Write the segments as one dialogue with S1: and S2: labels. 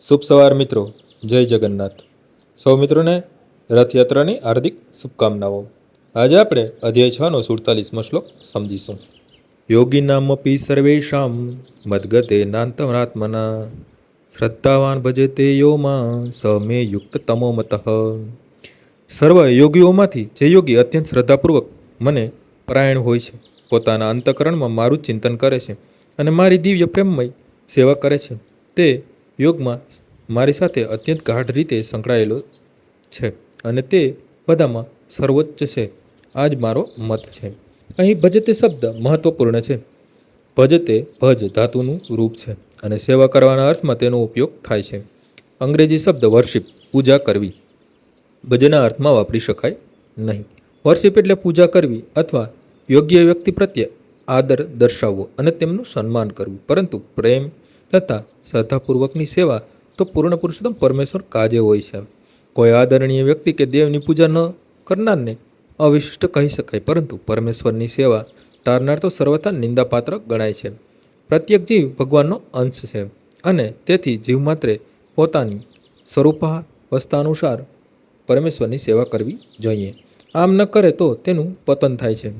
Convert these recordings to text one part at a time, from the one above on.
S1: શુભ સવાર મિત્રો. જય જગન્નાથ. સૌ મિત્રોને રથયાત્રાની હાર્દિક શુભકામનાઓ. આજે આપણે અધ્યાય છનો સુડતાલીસમો શ્લોક સમજીશું. નામપી સર્વેશામ મદગતે નાંતમનાત્મના શ્રદ્ધાવાન ભજતે યોમાં સમે યુક્ત તમો મતઃ. સર્વ યોગીઓમાંથી જે યોગી અત્યંત શ્રદ્ધાપૂર્વક મને પરાયણ હોય છે, પોતાના અંતકરણમાં મારું ચિંતન કરે છે અને મારી દિવ્ય પ્રેમમય સેવા કરે છે, તે યોગમાં મારી સાથે અત્યંત ગાઢ રીતે સંકળાયેલો છે અને તે બધામાં સર્વોચ્ચ છે. આ જ મારો મત છે. અહીં ભજતે શબ્દ મહત્વપૂર્ણ છે. ભજતે ભજ ધાતુનું રૂપ છે અને સેવા કરવાના અર્થમાં તેનો ઉપયોગ થાય છે. અંગ્રેજી શબ્દ વર્શિપ પૂજા કરવી. ભજના અર્થમાં વાપરી શકાય નહીં. વર્શિપ એટલે પૂજા કરવી અથવા યોગ્ય વ્યક્તિ પ્રત્યે આદર દર્શાવવો અને તેમનું સન્માન કરવું. પરંતુ પ્રેમ તથા શ્રદ્ધાપૂર્વકની સેવા તો પૂર્ણ પુરુષોત્તમ પરમેશ્વર કાજે હોય છે. કોઈ આદરણીય વ્યક્તિ કે દેવની પૂજા ન કરનારને અવિશિષ્ટ કહી શકાય, પરંતુ પરમેશ્વરની સેવા ટારનાર તો સર્વથા નિંદાપાત્ર ગણાય છે. પ્રત્યેક જીવ ભગવાનનો અંશ છે અને તેથી જીવ માત્રે પોતાની સ્વરૂપાવસ્થાનુસાર પરમેશ્વરની સેવા કરવી જોઈએ. આમ ન કરે તો તેનું પતન થાય છે.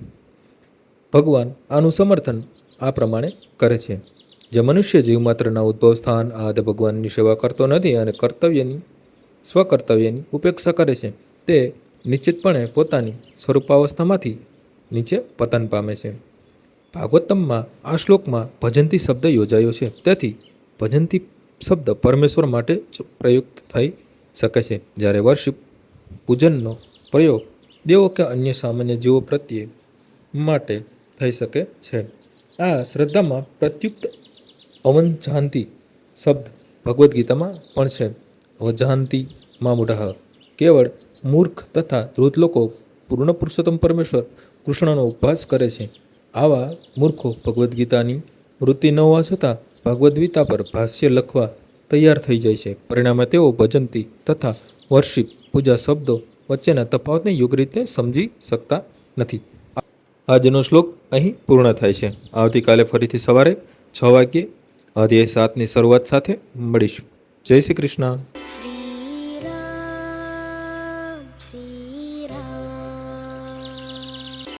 S1: ભગવાન આનું સમર્થન આ પ્રમાણે કરે છે. જે મનુષ્ય જીવ માત્રના ઉદ્ભવ સ્થાન, આદે ભગવાનની સેવા કરતો નથી અને કર્તવ્યની, સ્વકર્તવ્યની ઉપેક્ષા કરે છે. તે નિશ્ચિતપણે પોતાની સ્વરૂપાવસ્થામાંથી નીચે પતન પામે છે. ભાગવતમમાં આ શ્લોકમાં ભજંતી શબ્દ યોજાયો છે. તેથી ભજંતી શબ્દ પરમેશ્વર માટે જ પ્રયુક્ત થઈ શકે છે. જ્યારે વર્ષિપ પૂજનનો પ્રયોગ દેવો કે અન્ય સામાન્ય જીવો પ્રત્યે માટે થઈ શકે છે. આ શ્રદ્ધામાં પ્રત્યુક્ત અવંજાંતિ શબ્દ ભગવદ્ ગીતામાં પણ છે. અવજાંતિ મામુઢ કેવળ મૂર્ખ તથા ધૃત લોકો પૂર્ણ પુરુષોત્તમ પરમેશ્વર કૃષ્ણનો ઉપવાસ કરે છે. આવા મૂર્ખો ભગવદ્ ગીતાની વૃત્તિ ન હોવા છતાં ભગવદ્ ગીતા પર ભાષ્ય લખવા તૈયાર થઈ જાય છે. પરિણામે તેઓ ભજંતી તથા વર્ષિપ પૂજા શબ્દો વચ્ચેના તફાવતને યોગ્ય રીતે સમજી શકતા નથી. આજનો શ્લોક અહીં પૂર્ણ થાય છે. આવતીકાલે ફરીથી સવારે છ વાગ્યે અધ્યાય સાતની શરૂઆત સાથે મળીશું. જય શ્રી કૃષ્ણ.